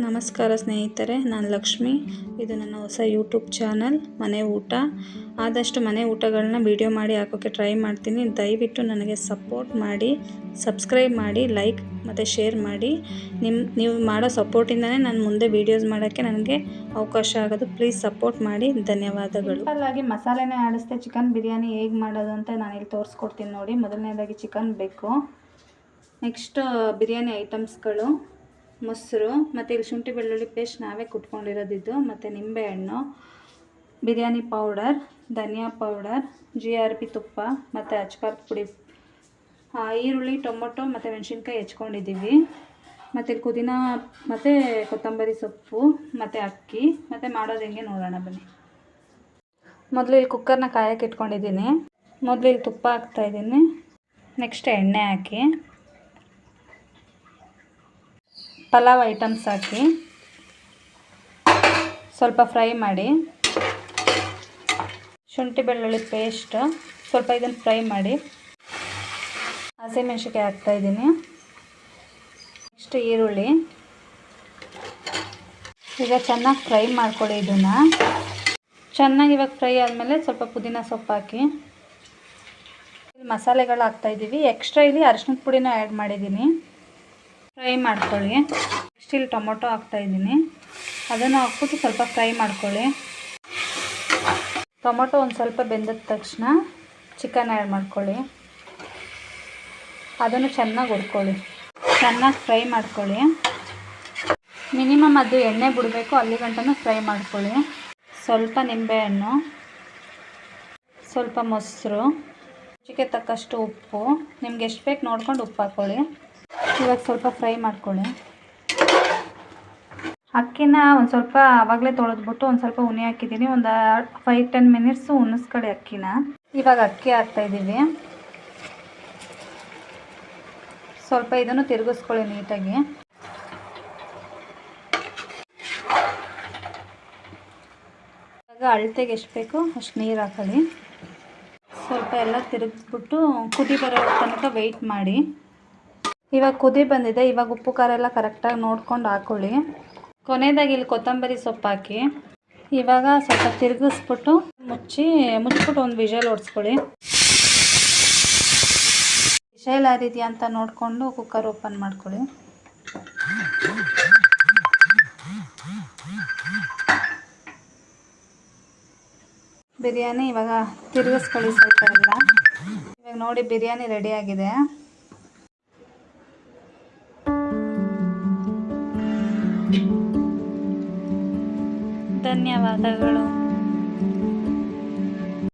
ನಮಸ್ಕಾರ ಸ್ನೇಹಿತರೆ, ನಾನು ಲಕ್ಷ್ಮಿ. ಇದು ನನ್ನ ಹೊಸ ಯೂಟ್ಯೂಬ್ ಚಾನಲ್, ಮನೆ ಊಟ. ಆದಷ್ಟು ಮನೆ ಊಟಗಳನ್ನ ವಿಡಿಯೋ ಮಾಡಿ ಹಾಕೋಕ್ಕೆ ಟ್ರೈ ಮಾಡ್ತೀನಿ. ದಯವಿಟ್ಟು ನನಗೆ ಸಪೋರ್ಟ್ ಮಾಡಿ ಸಬ್ಸ್ಕ್ರೈಬ್ ಮಾಡಿ ಲೈಕ್ ಮತ್ತು ಶೇರ್ ಮಾಡಿ. ನಿಮ್ಮ ನೀವು ಮಾಡೋ ಸಪೋರ್ಟಿಂದನೇ ನಾನು ಮುಂದೆ ವೀಡಿಯೋಸ್ ಮಾಡೋಕ್ಕೆ ನನಗೆ ಅವಕಾಶ ಆಗೋದು. ಪ್ಲೀಸ್ ಸಪೋರ್ಟ್ ಮಾಡಿ. ಧನ್ಯವಾದಗಳು. ಅಲ್ಲಾಗಿ ಮಸಾಲೆನೇ ಆಡಿಸ್ದೆ ಚಿಕನ್ ಬಿರಿಯಾನಿ ಹೇಗೆ ಮಾಡೋದು ಅಂತ ನಾನು ಇಲ್ಲಿ ತೋರಿಸ್ಕೊಡ್ತೀನಿ ನೋಡಿ. ಮೊದಲನೇದಾಗಿ ಚಿಕನ್ ಬೇಕು. ನೆಕ್ಸ್ಟ್ ಬಿರಿಯಾನಿ ಐಟಮ್ಸ್ಗಳು ಮೊಸರು, ಮತ್ತು ಇಲ್ಲಿ ಶುಂಠಿ ಬೆಳ್ಳುಳ್ಳಿ ಪೇಸ್ಟ್ ನಾವೇ ಕುಟ್ಕೊಂಡಿರೋದಿದ್ದು, ಮತ್ತು ನಿಂಬೆಹಣ್ಣು, ಬಿರಿಯಾನಿ ಪೌಡರ್ ಧನಿಯಾ ಪೌಡರ್ ಜಿ ಆರ್ ಪಿ ತುಪ್ಪ, ಮತ್ತು ಅಚ್ಕಾರದ ಪುಡಿ. ಈರುಳ್ಳಿ, ಟೊಮೊಟೊ, ಮತ್ತು ಮೆಣಸಿನ್ಕಾಯಿ ಹೆಚ್ಕೊಂಡಿದ್ದೀವಿ. ಮತ್ತು ಪುದೀನ, ಮತ್ತು ಕೊತ್ತಂಬರಿ ಸೊಪ್ಪು, ಮತ್ತು ಅಕ್ಕಿ, ಮತ್ತು ಮಾಡೋದು ಹೆಂಗೆ ನೋಡೋಣ ಬನ್ನಿ. ಮೊದಲು ಇಲ್ಲಿ ಕುಕ್ಕರ್ನ ಕಾಯಕ್ಕೆ ಇಟ್ಕೊಂಡಿದ್ದೀನಿ. ಮೊದಲು ಇಲ್ಲಿ ತುಪ್ಪ ಹಾಕ್ತಾಯಿದ್ದೀನಿ ನೆಕ್ಸ್ಟ್ ಎಣ್ಣೆ ಹಾಕಿ. ಪಲಾವ್ ಐಟಮ್ಸ್ ಹಾಕಿ ಸ್ವಲ್ಪ ಫ್ರೈ ಮಾಡಿ, ಶುಂಠಿ ಬೆಳ್ಳುಳ್ಳಿ ಪೇಸ್ಟ್ ಸ್ವಲ್ಪ ಇದನ್ನು ಫ್ರೈ ಮಾಡಿ ಹಸಿಮೆಣ್ಸಿಕಾಯಿ ಹಾಕ್ತಾಯಿದ್ದೀನಿ ನೆಕ್ಸ್ಟ್ ಈರುಳ್ಳಿ. ಈಗ ಚೆನ್ನಾಗಿ ಫ್ರೈ ಮಾಡ್ಕೊಳ್ಳಿ ಇದನ್ನು. ಚೆನ್ನಾಗಿ ಇವಾಗ ಫ್ರೈ ಆದಮೇಲೆ ಸ್ವಲ್ಪ ಪುದೀನ ಸೊಪ್ಪು ಹಾಕಿ. ಇಲ್ಲಿ ಮಸಾಲೆಗಳು ಹಾಕ್ತಾಯಿದ್ದೀವಿ ಎಕ್ಸ್ಟ್ರಾ ಇಲ್ಲಿ ಅರಿಶಿನ ಪುಡಿನ ಆ್ಯಡ್ ಮಾಡಿದ್ದೀನಿ. ಫ್ರೈ ಮಾಡ್ಕೊಳ್ಳಿ. ನೆಕ್ಸ್ಟ್ ಇಲ್ಲಿ ಟೊಮೊಟೊ ಹಾಕ್ತಾಯಿದ್ದೀನಿ ಅದನ್ನು ಹಾಕ್ಬಿಟ್ಟು ಸ್ವಲ್ಪ ಫ್ರೈ ಮಾಡ್ಕೊಳ್ಳಿ. ಟೊಮೊಟೊ ಒಂದು ಸ್ವಲ್ಪ ಬೆಂದ ತಕ್ಷಣ ಚಿಕನ್ ಆ್ಯಡ್ ಮಾಡ್ಕೊಳ್ಳಿ. ಅದನ್ನು ಚೆನ್ನಾಗಿ ಹುರ್ಕೊಳ್ಳಿ. ಚೆನ್ನಾಗಿ ಫ್ರೈ ಮಾಡ್ಕೊಳ್ಳಿ. ಮಿನಿಮಮ್ ಅದು ಎಣ್ಣೆ ಬಿಡಬೇಕು, ಅಲ್ಲಿ ಗಂಟನೂ ಫ್ರೈ ಮಾಡ್ಕೊಳ್ಳಿ. ಸ್ವಲ್ಪ ನಿಂಬೆಹಣ್ಣು, ಸ್ವಲ್ಪ ಮೊಸರು, ರುಚಿಗೆ ತಕ್ಕಷ್ಟು ಉಪ್ಪು. ನಿಮ್ಗೆ ಎಷ್ಟು ಬೇಕು ನೋಡ್ಕೊಂಡು ಉಪ್ಪು ಹಾಕ್ಕೊಳ್ಳಿ ಇವಾಗ ಸ್ವಲ್ಪ ಫ್ರೈ ಮಾಡ್ಕೊಳ್ಳಿ. ಅಕ್ಕಿನ ಒಂದು ಸ್ವಲ್ಪ ಆವಾಗಲೇ ತೊಳೆದ್ಬಿಟ್ಟು ಒಂದು ಸ್ವಲ್ಪ ಉನಿ ಹಾಕಿದ್ದೀನಿ. ಒಂದು ಫೈವ್ ಟೆನ್ ಮಿನಿಟ್ಸು ಉಣಿಸ್ಕೊಳ್ಳಿ ಅಕ್ಕಿನ. ಇವಾಗ ಅಕ್ಕಿ ಹಾಕ್ತಾಯಿದ್ದೀವಿ ಸ್ವಲ್ಪ ಇದನ್ನು ತಿರುಗಿಸ್ಕೊಳ್ಳಿ ನೀಟಾಗಿ. ಇವಾಗ ಅಳತೆಗೆ ಎಷ್ಟು ಬೇಕು ಅಷ್ಟು ನೀರು ಹಾಕೊಳ್ಳಿ. ಸ್ವಲ್ಪ ಎಲ್ಲ ತಿರುಗಿಸ್ಬಿಟ್ಟು ಕುದಿ ಬರೋ ತನಕ ವೆಯ್ಟ್ ಮಾಡಿ. ಇವಾಗ ಕುದಿ ಬಂದಿದೆ, ಇವಾಗ ಉಪ್ಪು ಖಾರ ಎಲ್ಲ ಕರೆಕ್ಟಾಗಿ ನೋಡ್ಕೊಂಡು ಹಾಕೊಳ್ಳಿ. ಕೊನೆಯದಾಗಿ ಇಲ್ಲಿ ಕೊತ್ತಂಬರಿ ಸೊಪ್ಪು ಹಾಕಿ. ಇವಾಗ ಸ್ವಲ್ಪ ತಿರುಗಿಸ್ಬಿಟ್ಟು ಮುಚ್ಚಿ ಮುಚ್ಚಿಬಿಟ್ಟು ಒಂದು ವಿಷಲ್ ಓಡಿಸ್ಕೊಳ್ಳಿ ವಿಷಲ್ ಯಾರಿದೆಯಾ ಅಂತ ನೋಡಿಕೊಂಡು ಕುಕ್ಕರ್ ಓಪನ್ ಮಾಡ್ಕೊಳ್ಳಿ. ಬಿರಿಯಾನಿ ಇವಾಗ ತಿರುಗಿಸ್ಕೊಳ್ಳಿ ಸ್ವಲ್ಪ ಎಲ್ಲ. ಇವಾಗ ನೋಡಿ ಬಿರಿಯಾನಿ ರೆಡಿ ಧನ್ಯವಾದಗಳು.